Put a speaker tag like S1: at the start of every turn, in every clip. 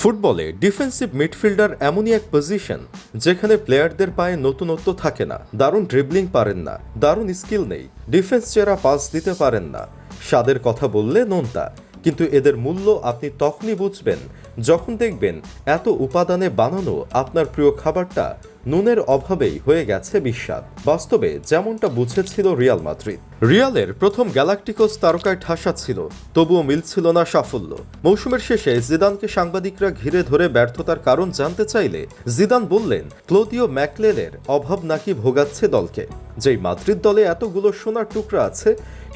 S1: ফুটবলে defensive midfielder এমনই এক পজিশন যেখানে প্লেয়ারদের পায়ে নতুনত্ব থাকে না, দারুণ ড্রিবলিং পারেন না, দারুণ স্কিল নেই ডিফেন্স চেরা পাস দিতে পারেন না। স্বাদের কথা বললে নোনতা। কিন্তু এদের মূল্য আপনি তখনই বুঝবেন যখন দেখবেন এত উপাদানে বানানো আপনার প্রিয় খাবারটা নুনের অভাবেই হয়ে গেছে বিস্বাদ। বাস্তবে যেমনটা বুঝেছিল রিয়াল মাদ্রিদ। রিয়ালের প্রথম গ্যালাকটিকোস তারকায় ঠাসা ছিল, তবুও মিলছিল না সাফল্য। মৌসুমের শেষে জিদানকে সাংবাদিকরা ঘিরে ধরে ব্যর্থতার কারণ জানতে চাইলে জিদান বললেন, ক্লোদিও ম্যাকলেনের অভাব নাকি ভোগাচ্ছে দলকে। যেই মাদ্রিদ দলে এতগুলো সোনার টুকরা আছে,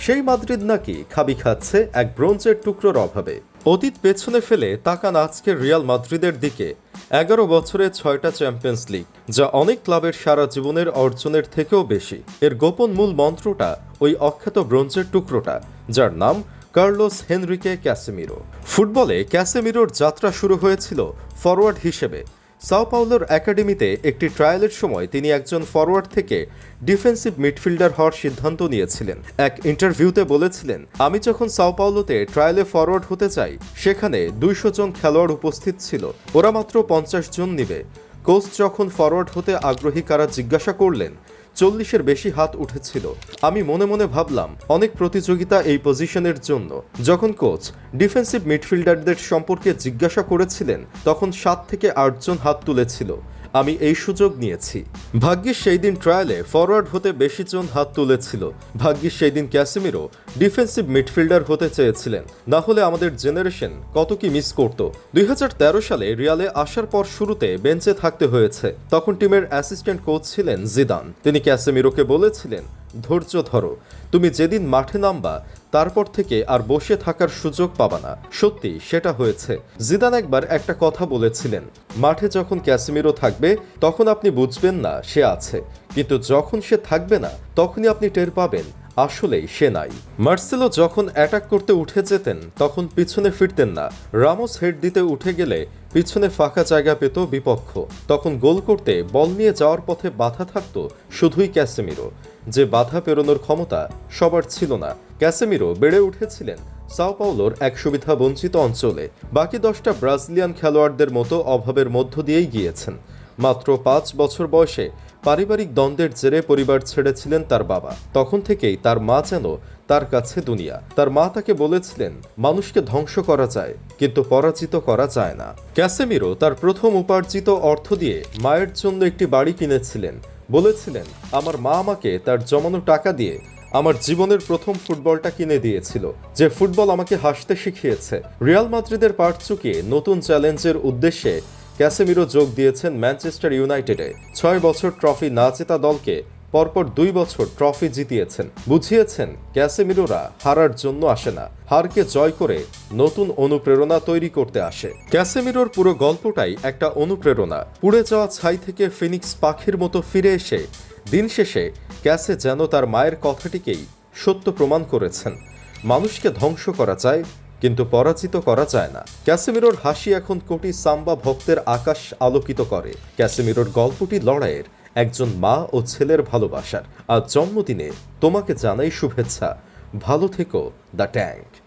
S1: সেই মাদ্রিদ নাকি খাবি খাচ্ছে এক ব্রোঞ্জের টুকরোর অভাবে। অতীত পেছনে ফেলে তাকান আজকের রিয়াল মাদ্রিদের দিকে। এগারো বছরে ছয়টা চ্যাম্পিয়ন্স লিগ, যা অনেক ক্লাবের সারা জীবনের অর্জনের থেকেও বেশি। এর গোপন মূল মন্ত্রটা ওই অখ্যাত ব্রোঞ্জের টুকরোটা, যার নাম কার্লোস হেনরিকে ক্যাসেমিরো। ফুটবলে ক্যাসেমিরোর যাত্রা শুরু হয়েছিল ফরওয়ার্ড হিসেবে। সাও পাউলোর একাডেমিতে একটি ট্রায়ালের সময় তিনি একজন ফরওয়ার্ড থেকে ডিফেন্সিভ মিডফিল্ডার হওয়ার সিদ্ধান্ত নিয়েছিলেন। এক ইন্টারভিউতে বলেছিলেন, আমি যখন সাও পাউলোতে ট্রায়ালে ফরওয়ার্ড হতে চাই, সেখানে দুইশো জন খেলোয়াড় উপস্থিত ছিল। ওরা মাত্র পঞ্চাশ জন নিবে। কোচ যখন ফরওয়ার্ড হতে আগ্রহী কারা জিজ্ঞাসা করলেন চল্লিশের বেশি হাত উঠেছিল। আমি মনে মনে ভাবলাম, অনেক প্রতিযোগিতা এই পজিশনের জন্য। যখন কোচ, ডিফেন্সিভ মিডফিল্ডারদের সম্পর্কে জিজ্ঞাসা করেছিলেন, তখন সাত থেকে আটজন হাত তুলেছিল। আমি এই সুযোগ নিয়েছি। ভাগ্যিস সেই দিন ট্রায়ালে ফরওয়ার্ড হতে বেশি জন হাত তুলেছিল। ভাগ্যিস সেই দিন ক্যাসিমিরো ডিফেন্সিভ মিডফিল্ডার হতে চেয়েছিলেন। না হলে আমাদের জেনারেশন কত কি মিস করত। দুই হাজার তেরো সালে রিয়ালে আসার পর শুরুতে বেঞ্চে থাকতে হয়েছে। তখন টিমের অ্যাসিস্ট্যান্ট কোচ ছিলেন জিদান। তিনি ক্যাসেমিরোকে বলেছিলেন ধৈর্য ধরো। তুমি যেদিন মাঠে নামবা, তারপর থেকে আর বসে থাকার সুযোগ পাবা না। সত্যি, সেটা হয়েছে। জিদান একবার একটা কথা বলেছিলেন, মাঠে যখন ক্যাসেমিরো থাকবে, তখন আপনি বুঝবেন না সে আছে। কিন্তু যখন সে থাকবে না, তখনই আপনি টের পাবেন, আসলেই সে নাই। মার্সেলো যখন অ্যাটাক করতে উঠে যেতেন, তখন পিছনে ফিরতেন না। রামোস হেড দিতে উঠে গেলে পিছনে ফাঁকা জায়গা পেত বিপক্ষ। তখন গোল করতে বল নিয়ে যাওয়ার পথে বাধা থাকতো শুধুই ক্যাসেমিরো। যে বাধা পেরোনোর ক্ষমতা সবার ছিল না। ক্যাসেমিরো বেড়ে উঠেছিলেন সাও পাওলোর এক সুবিধা বঞ্চিত অঞ্চলে। বাকি দশটা ব্রাজিলিয়ান খেলোয়াড়দের মতো অভাবের মধ্য দিয়েই গিয়েছেন। মাত্র পাঁচ বছর বয়সে পারিবারিক দ্বন্দ্বের জেরে পরিবার ছেড়েছিলেন তার বাবা। তখন থেকেই তার মা যেন তার কাছে দুনিয়া। তার মা তাকে বলেছিলেন, মানুষকে ধ্বংস করা যায়, কিন্তু পরাজিত করা যায় না। ক্যাসেমিরো তার প্রথম উপার্জিত অর্থ দিয়ে মায়ের জন্য একটি বাড়ি কিনেছিলেন। বলেছিলেন, আমার মা আমাকে তার জমানো টাকা দিয়ে আমার জীবনের প্রথম ফুটবলটা কিনে দিয়েছিল, যে ফুটবল আমাকে হাসতে শিখিয়েছে। রিয়াল মাদ্রিদের পার্ট চুকিয়ে নতুন চ্যালেঞ্জের উদ্দেশ্যে ক্যাসেমিরো যোগ দিয়েছেন ম্যানচেস্টার ইউনাইটেডে। ছয় বছর ট্রফি না জেতা দলকে পরপর দুই বছর ট্রফি জিতিয়েছেন। বুঝিয়েছেন, ক্যাসেমিরোরা হারার জন্য আসে না। হারকে জয় করে নতুন অনুপ্রেরণা তৈরি করতে আসে। ক্যাসেমিরোর পুরো গল্পটাই একটা অনুপ্রেরণা। পুড়ে যাওয়া ছাই থেকে ফিনিক্স পাখির মতো ফিরে এসে, দিন শেষে ক্যাসে যেন তার মায়ের কথাটিকেই সত্য প্রমাণ করেছেন। মানুষকে ধ্বংস করা যায়, কিন্তু পরাজিত করা যায় না। ক্যাসেমিরোর হাসি এখন কোটি সাম্বা ভক্তের আকাশ আলোকিত করে। ক্যাসেমিরোর গল্পটি লড়াইয়ের একজন মা ও ছেলের ভালোবাসার। আর জন্মদিনে তোমাকে জানাই শুভেচ্ছা। ভালো থেকো দ্য ট্যাঙ্ক।